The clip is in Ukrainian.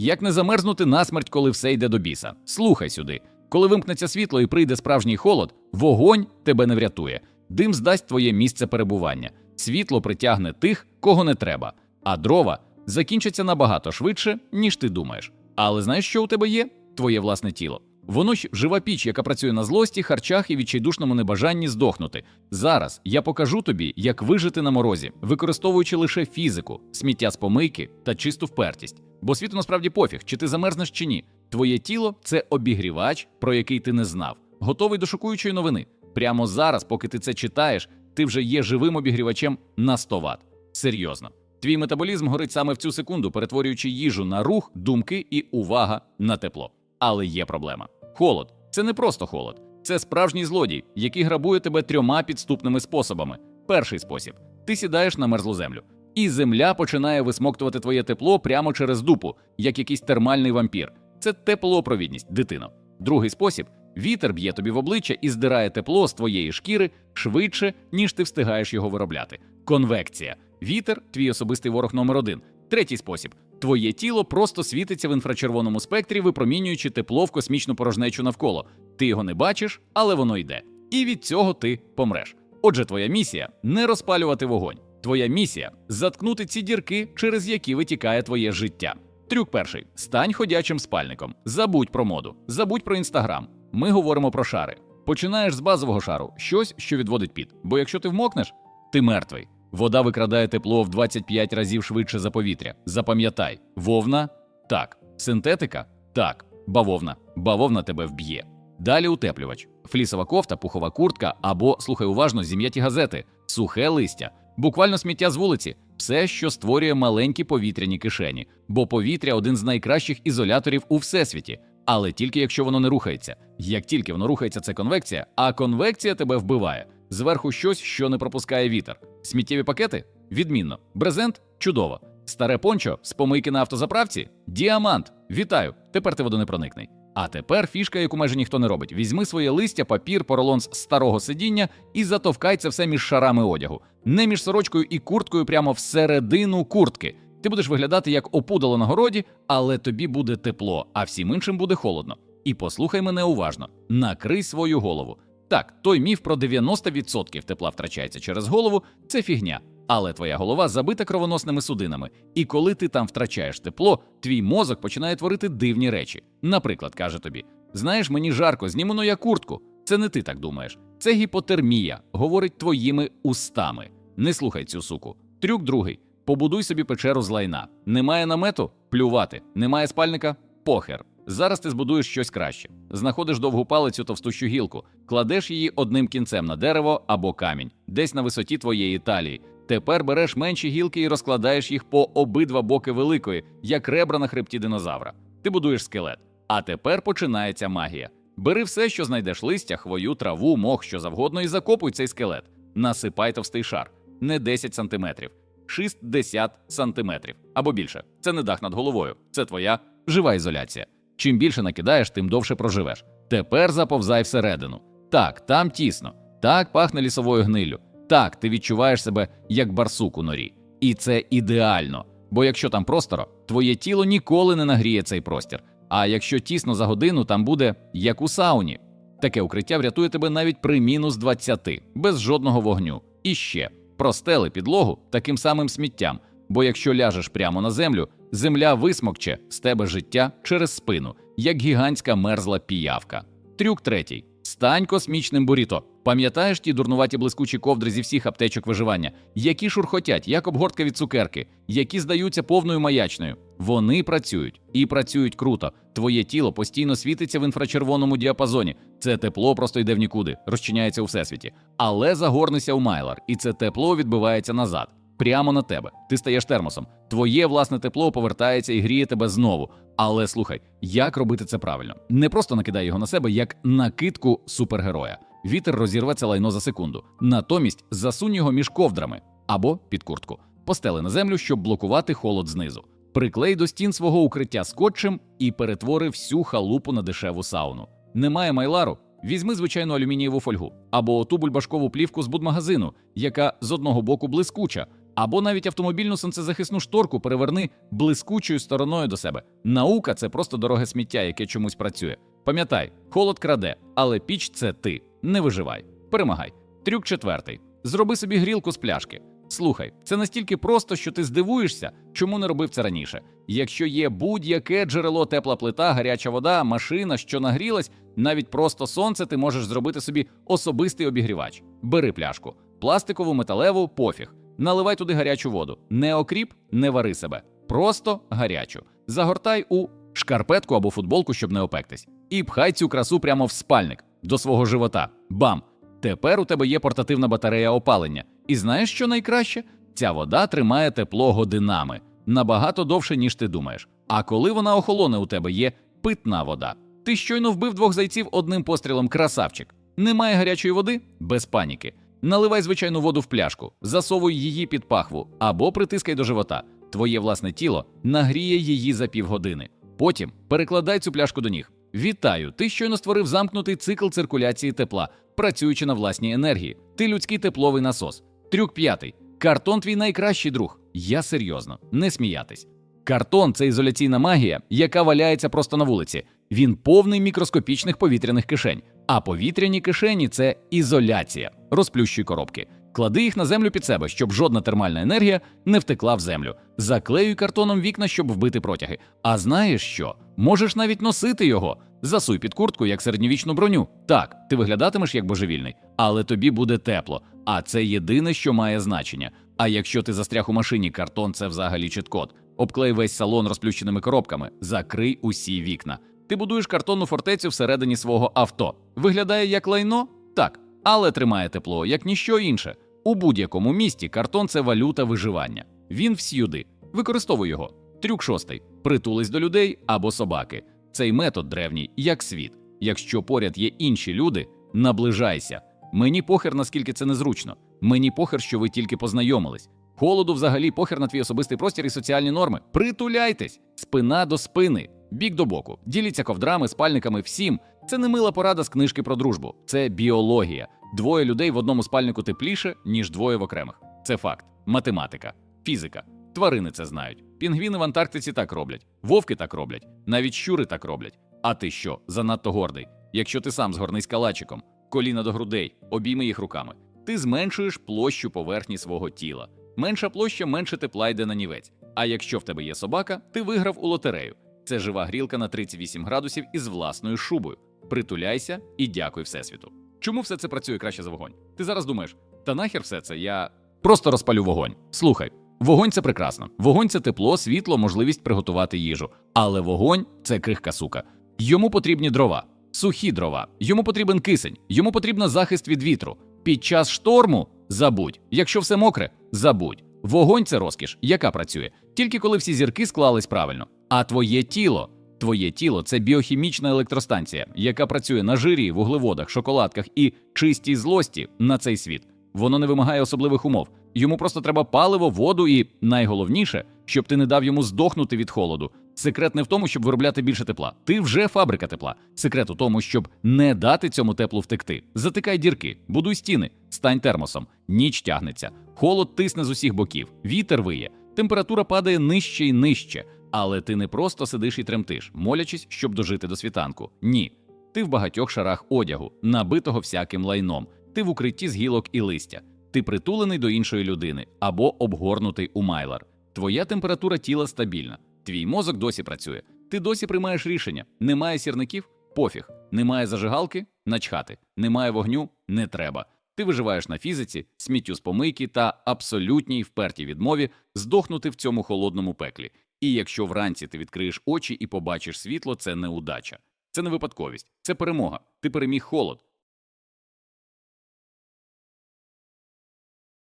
Як не замерзнути насмерть, коли все йде до біса? Слухай сюди. Коли вимкнеться світло і прийде справжній холод, вогонь тебе не врятує. Дим здасть твоє місце перебування. Світло притягне тих, кого не треба, а дрова закінчаться набагато швидше, ніж ти думаєш. Але знаєш, що у тебе є? Твоє власне тіло. Воно ж жива піч, яка працює на злості, харчах і відчайдушному небажанні здохнути. Зараз я покажу тобі, як вижити на морозі, використовуючи лише фізику, сміття з помийки та чисту впертість. Бо світу насправді пофіг, чи ти замерзнеш чи ні. Твоє тіло це обігрівач, про який ти не знав. Готовий до шокуючої новини. Прямо зараз, поки ти це читаєш, ти вже є живим обігрівачем на 100 Вт. Серйозно. Твій метаболізм горить саме в цю секунду, перетворюючи їжу на рух, думки і увага на тепло. Але є проблема. Холод це не просто холод, це справжній злодій, який грабує тебе трьома підступними способами. Перший спосіб: ти сідаєш на мерзлу землю, і земля починає висмоктувати твоє тепло прямо через дупу, як якийсь термальний вампір. Це теплопровідність, дитино. Другий спосіб вітер б'є тобі в обличчя і здирає тепло з твоєї шкіри швидше, ніж ти встигаєш його виробляти. Конвекція. Вітер твій особистий ворог номер один. Третій спосіб. Твоє тіло просто світиться в інфрачервоному спектрі, випромінюючи тепло в космічну порожнечу навколо. Ти його не бачиш, але воно йде. І від цього ти помреш. Отже, твоя місія не розпалювати вогонь. Твоя місія заткнути ці дірки, через які витікає твоє життя. Трюк перший: стань ходячим спальником. Забудь про моду, забудь про інстаграм. Ми говоримо про шари. Починаєш з базового шару, щось, що відводить піт. Бо якщо ти вмокнеш, ти мертвий. Вода викрадає тепло в 25 разів швидше за повітря. Запам'ятай, вовна так, синтетика так, бавовна. Бавовна тебе вб'є. Далі утеплювач, флісова кофта, пухова куртка або, слухай уважно, зім'яті газети, сухе листя, буквально сміття з вулиці, все, що створює маленькі повітряні кишені, бо повітря один з найкращих ізоляторів у всесвіті. Але тільки якщо воно не рухається. Як тільки воно рухається, це конвекція, а конвекція тебе вбиває. Зверху щось, що не пропускає вітер. Сміттєві пакети відмінно. Брезент чудово. Старе пончо з помийки на автозаправці діамант. Вітаю! Тепер ти водонепроникний. А тепер фішка, яку майже ніхто не робить: візьми своє листя, папір, поролон з старого сидіння і затовкай це все між шарами одягу, не між сорочкою і курткою, прямо всередину куртки. Ти будеш виглядати як опудало на городі, але тобі буде тепло, а всім іншим буде холодно. І послухай мене уважно: накрий свою голову. Так, той міф про 90% тепла втрачається через голову це фігня. Але твоя голова забита кровоносними судинами, і коли ти там втрачаєш тепло, твій мозок починає творити дивні речі. Наприклад, каже тобі: знаєш, мені жарко, зніму ну я куртку. Це не ти так думаєш. Це гіпотермія, говорить твоїми устами. Не слухай цю суку. Трюк другий: побудуй собі печеру з лайна. Немає намету плювати, немає спальника похер. Зараз ти збудуєш щось краще. Знаходиш довгу палицю товстущу гілку, кладеш її одним кінцем на дерево або камінь, десь на висоті твоєї талії. Тепер береш менші гілки і розкладаєш їх по обидва боки великої, як ребра на хребті динозавра. Ти будуєш скелет. А тепер починається магія. Бери все, що знайдеш листя, хвою, траву, мох, що завгодно, і закопуй цей скелет. Насипай товстий шар, не 10 сантиметрів, 60 сантиметрів або більше. Це не дах над головою, це твоя жива ізоляція. Чим більше накидаєш, тим довше проживеш. Тепер заповзай всередину. Так, там тісно, так пахне лісовою гниллю. Так, ти відчуваєш себе як барсук у норі. І це ідеально. Бо якщо там просторо, твоє тіло ніколи не нагріє цей простір. А якщо тісно за годину, там буде як у сауні. Таке укриття врятує тебе навіть при мінус 20, без жодного вогню. І ще простели підлогу таким самим сміттям. Бо якщо ляжеш прямо на землю, земля висмокче з тебе життя через спину, як гігантська мерзла піявка. Трюк третій: стань космічним буріто. Пам'ятаєш ті дурнуваті блискучі ковдри зі всіх аптечок виживання, які шурхотять, як обгортка від цукерки, які здаються повною маячною. Вони працюють і працюють круто. Твоє тіло постійно світиться в інфрачервоному діапазоні. Це тепло просто йде в нікуди, розчиняється у всесвіті. Але загорнися у майлар, і це тепло відбивається назад. Прямо на тебе. Ти стаєш термосом. Твоє власне тепло повертається і гріє тебе знову. Але слухай, як робити це правильно? Не просто накидай його на себе як накидку супергероя. Вітер розірве це лайно за секунду. Натомість засунь його між ковдрами або під куртку. Постели на землю, щоб блокувати холод знизу. Приклей до стін свого укриття скотчем і перетвори всю халупу на дешеву сауну. Немає майлару. Візьми звичайну алюмінієву фольгу або ту бульбашкову плівку з будмагазину, яка з одного боку блискуча, Або навіть автомобільну сонцезахисну шторку переверни блискучою стороною до себе. Наука це просто дороге сміття, яке чомусь працює. Пам'ятай, холод краде, але піч це ти. Не виживай. Перемагай. Трюк четвертий: зроби собі грілку з пляшки. Слухай, це настільки просто, що ти здивуєшся, чому не робив це раніше. Якщо є будь-яке джерело, тепла плита, гаряча вода, машина, що нагрілась, навіть просто сонце, ти можеш зробити собі особистий обігрівач. Бери пляшку, пластикову, металеву, пофіг. Наливай туди гарячу воду. Не окріп, не вари себе. Просто гарячу. Загортай у шкарпетку або футболку, щоб не опектись. І пхай цю красу прямо в спальник до свого живота. Бам! Тепер у тебе є портативна батарея опалення. І знаєш, що найкраще? Ця вода тримає тепло годинами набагато довше, ніж ти думаєш. А коли вона охолоне, у тебе є питна вода. Ти щойно вбив двох зайців одним пострілом красавчик. Немає гарячої води? Без паніки. Наливай звичайну воду в пляшку, засовуй її під пахву або притискай до живота. Твоє власне тіло нагріє її за півгодини. Потім перекладай цю пляшку до ніг. Вітаю! Ти щойно створив замкнутий цикл циркуляції тепла, працюючи на власній енергії. Ти людський тепловий насос. Трюк п'ятий. Картон твій найкращий друг. Я серйозно, не сміятись. Картон це ізоляційна магія, яка валяється просто на вулиці. Він повний мікроскопічних повітряних кишень. А повітряні кишені це ізоляція. Розплющуй коробки. Клади їх на землю під себе, щоб жодна термальна енергія не втекла в землю. Заклеюй картоном вікна, щоб вбити протяги. А знаєш що? Можеш навіть носити його. Засуй під куртку, як середньовічну броню. Так, ти виглядатимеш як божевільний, але тобі буде тепло. А це єдине, що має значення. А якщо ти застряг у машині, картон це взагалі чіткод. Обклей весь салон розплющеними коробками, закрий усі вікна. Ти будуєш картонну фортецю всередині свого авто. Виглядає як лайно? Так, але тримає тепло, як ніщо інше. У будь-якому місті картон це валюта виживання. Він всюди. Використовуй його. Трюк шостий: притулись до людей або собаки. Цей метод древній, як світ. Якщо поряд є інші люди, наближайся. Мені похер, наскільки це незручно. Мені похер, що ви тільки познайомились. Холоду взагалі похер на твій особистий простір і соціальні норми. Притуляйтесь, спина до спини, бік до боку. Діліться ковдрами, спальниками, всім. Це не мила порада з книжки про дружбу, це біологія. Двоє людей в одному спальнику тепліше, ніж двоє в окремих. Це факт, математика, фізика. Тварини це знають. Пінгвіни в Антарктиці так роблять, вовки так роблять, навіть щури так роблять. А ти що, занадто гордий? Якщо ти сам згорнись калачиком, коліна до грудей, обійми їх руками, ти зменшуєш площу поверхні свого тіла. Менша площа, менше тепла йде на нівець. А якщо в тебе є собака, ти виграв у лотерею. Це жива грілка на 38 градусів із власною шубою. Притуляйся і дякуй Всесвіту. Чому все це працює краще за вогонь? Ти зараз думаєш, та нахер все це? Я просто розпалю вогонь. Слухай, вогонь це прекрасно. Вогонь це тепло, світло, можливість приготувати їжу. Але вогонь це крихка сука. Йому потрібні дрова, сухі дрова, йому потрібен кисень, йому потрібен захист від вітру. Під час шторму забудь. Якщо все мокре, забудь. Вогонь це розкіш, яка працює тільки коли всі зірки склались правильно. А твоє тіло, твоє тіло це біохімічна електростанція, яка працює на жирі, вуглеводах, шоколадках і чистій злості на цей світ. Воно не вимагає особливих умов. Йому просто треба паливо, воду і найголовніше, щоб ти не дав йому здохнути від холоду. Секрет не в тому, щоб виробляти більше тепла. Ти вже фабрика тепла. Секрет у тому, щоб не дати цьому теплу втекти. Затикай дірки, будуй стіни, стань термосом. Ніч тягнеться, холод тисне з усіх боків, вітер виє, температура падає нижче і нижче. Але ти не просто сидиш і тремтиш, молячись, щоб дожити до світанку. Ні. Ти в багатьох шарах одягу, набитого всяким лайном. Ти в укритті з гілок і листя. Ти притулений до іншої людини або обгорнутий у майлар. Твоя температура тіла стабільна. Твій мозок досі працює. Ти досі приймаєш рішення. Немає сірників? Пофіг. Немає зажигалки? Начхати. Немає вогню? Не треба. Ти виживаєш на фізиці, сміттю з помийки та абсолютній впертій відмові здохнути в цьому холодному пеклі. І якщо вранці ти відкриєш очі і побачиш світло, це не удача. Це не випадковість, це перемога. Ти переміг холод,